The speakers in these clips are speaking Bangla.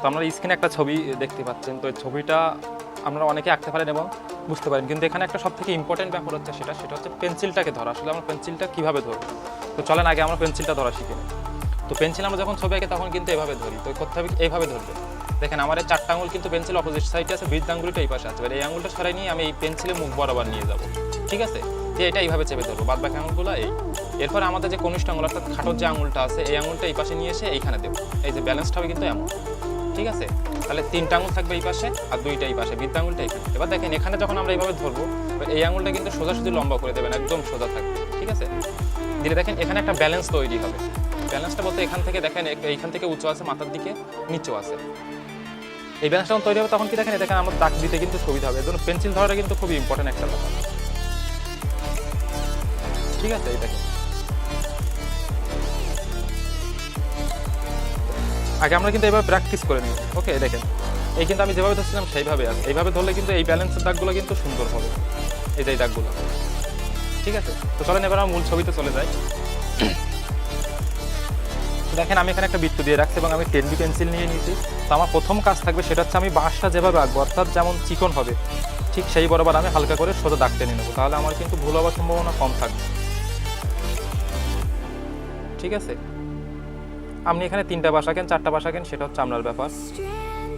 তো আমরা স্ক্রিনে একটা ছবি দেখতে পাচ্ছেন। তো এই ছবিটা আমরা অনেকে আঁকতে পারেন এবং বুঝতে পারেন। কিন্তু এখানে একটা সব থেকে ইম্পর্টেন্ট ব্যাপার হচ্ছে সেটা সেটা হচ্ছে পেন্সিলটাকে ধরা। আসলে আমরা পেন্সিলটা কীভাবে ধরবো? তো চলেন আগে আমরা পেন্সিলটা ধরা শিখে নিই। তো পেন্সিল আমরা যখন ছবি আঁকি তখন কিন্তু এভাবে ধরি। তো করতে হবে এইভাবে ধরবে। দেখেন, আমার এই চারটা আঙুল কিন্তু পেন্সিল অপোজিট সাইডে আছে বৃদ্ধ আঙুলটা এই পাশে আছে। এই আঙুলটা সরাই নিয়ে আমি এই পেন্সিলে মুখ বরাবর নিয়ে যাব। ঠিক আছে? যে এটা এইভাবে চেপে ধরবো। বাদ বাকি আঙুলগুলো এই। এরপর আমাদের যে কনিষ্ঠ আঙুল, অর্থাৎ খাটোর যে আঙুলটা আছে, এই আঙুলটা এই পাশে নিয়ে এসে এইখানে দেবো। এই যে ব্যালেন্সটা হবে কিন্তু এমন। ঠিক আছে? তাহলে তিনটা আঙুল থাকবে এই পাশে আর দুইটা এই পাশে বৃদ্ধ আঙুলটা এখানে এবার দেখেন, এখানে যখন আমরা এইভাবে ধরবো এই আঙুলটা কিন্তু সোজাসুজি লম্বা করে দেবেন, একদম সোজা থাকবে, ঠিক আছে? দিলে দেখেন, এখানে একটা ব্যালেন্স তৈরি হবে। ব্যালেন্সটা বলতে এখান থেকে দেখেন এইখান থেকে উঁচু আছে, মাথার দিকে নিচু আছে। এই ব্যালেন্সটা যখন তৈরি হবে, তখন কি দেখেন দেখেন আমার দাগ দিতে কিন্তু সুবিধা হবে। এর জন্য পেন্সিল ধরাটা কিন্তু খুবই ইম্পর্টেন্ট একটা ব্যাপার। ঠিক আছে, এই দেখেন। আগে আমরা কিন্তু এভাবে প্র্যাকটিস করে নিই ওকে দেখেন, এই কিন্তু আমি যেভাবে ধরছিলাম সেইভাবে আছে। এইভাবে ধরলে কিন্তু এই ব্যালেন্সের দাগগুলো কিন্তু সুন্দর হবে। এই যে দাগগুলো। ঠিক আছে? তো চলেন, এবার আমার মূল ছবিতে চলে যাই। দেখেন, আমি এখানে একটা বৃত্ত দিয়ে রাখছি এবং আমি টেন বি পেন্সিল নিয়ে নিয়েছি। তো আমার প্রথম কাজ থাকবে, সেটা হচ্ছে আমি বাঁশটা যেভাবে আঁকবো, অর্থাৎ যেমন চিকন হবে, ঠিক সেই বরাবর আমি হালকা করে সোজা দাগ টেনে নেব। তাহলে আমার কিন্তু ভুল হওয়ার সম্ভাবনা কম থাকবে। ঠিক আছে? আপনি এখানে তিনটা বাসা কেন, চারটা বাসা কেন, সেটা হচ্ছে আপনার ব্যাপার।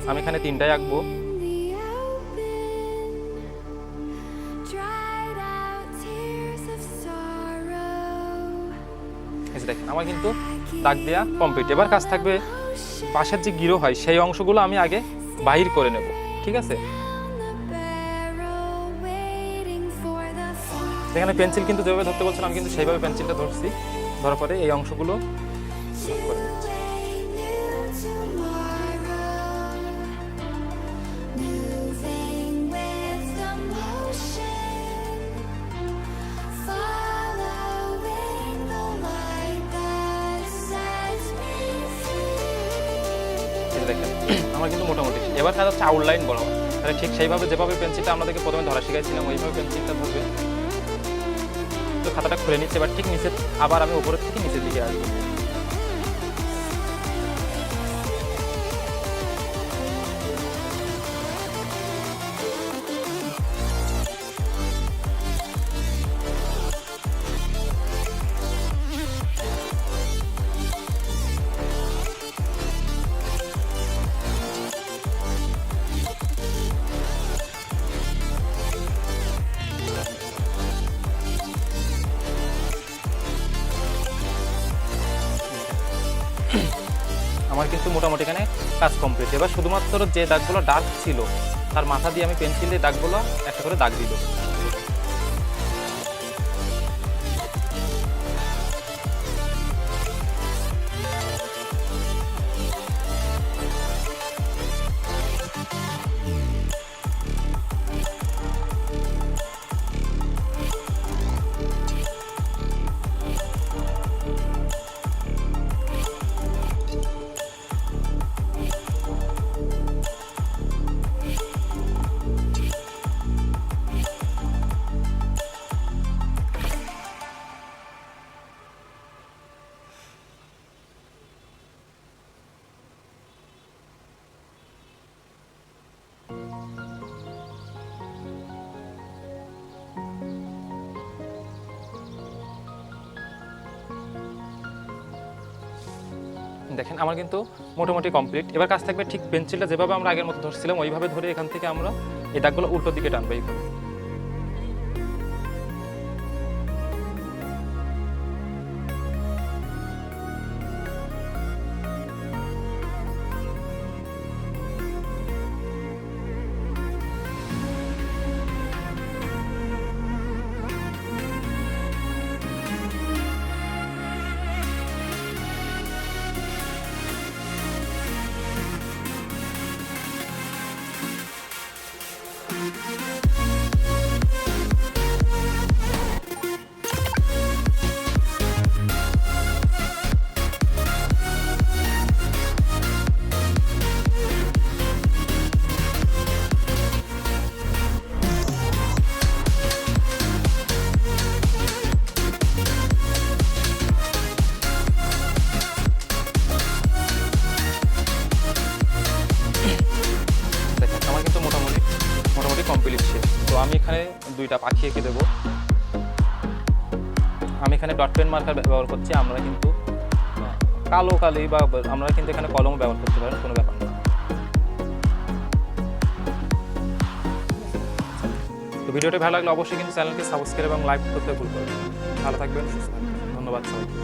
আমি এখানে তিনটাই আঁকবো। দেখেন, আমার কিন্তু দাগ দেওয়া কমপ্লিট এবার কাজ থাকবে পাশের যে গিরো হয়, সেই অংশগুলো আমি আগে বাহির করে নেব, ঠিক আছে. এখানে পেন্সিল কিন্তু যেভাবে ধরতে বলছিলাম, আমি কিন্তু সেইভাবে পেন্সিলটা ধরছি। ধরার পরে এই অংশগুলো করে যে দেখেন। আমার কিন্তু মোটামুটি। এবার কাজ হচ্ছে আউটলাইন বড় তাহলে ঠিক সেইভাবে যেভাবে পেন্সিলটা আমাদেরকে প্রথমে ধরা শিখাইছিলাম, ওইভাবে পেন্সিলটা ধরবে। তো খাতাটা খুলে নিচ্ছে। এবার ঠিক নিচে, আবার আমি উপরের থেকে নিচের দিকে আসব। আমার কিন্তু মোটামুটি এখানে কাজ কমপ্লিট এবার শুধুমাত্র যে দাগগুলো ডার্ক ছিল, তার মাথা দিয়ে আমি পেন্সিল দিয়ে দাগগুলো একটা করে দাগ দিল। দেখেন, আমার কিন্তু মোটামুটি কমপ্লিট এবার কাজ থাকবে ঠিক পেন্সিলটা যেভাবে আমরা আগের মতো ধরছিলাম, ওইভাবে ধরে এখান থেকে আমরা এই দাগগুলো উল্টো দিকে টানবো এইভাবে। তো আমি এখানে দুইটা পাখি এঁকে দেবো। আমি এখানে ডট পেন মার্কার ব্যবহার করছি, আমরা কিন্তু কালো কালি বা আমরা কিন্তু এখানে কলমও ব্যবহার করতে পারেন, কোনো ব্যাপার না। তো ভিডিওটি ভালো লাগলে অবশ্যই কিন্তু চ্যানেলকে সাবস্ক্রাইব এবং লাইক করতে ভুল করবেন ভালো থাকবেন, সুস্থ থাকবেন। ধন্যবাদ সবাইকে।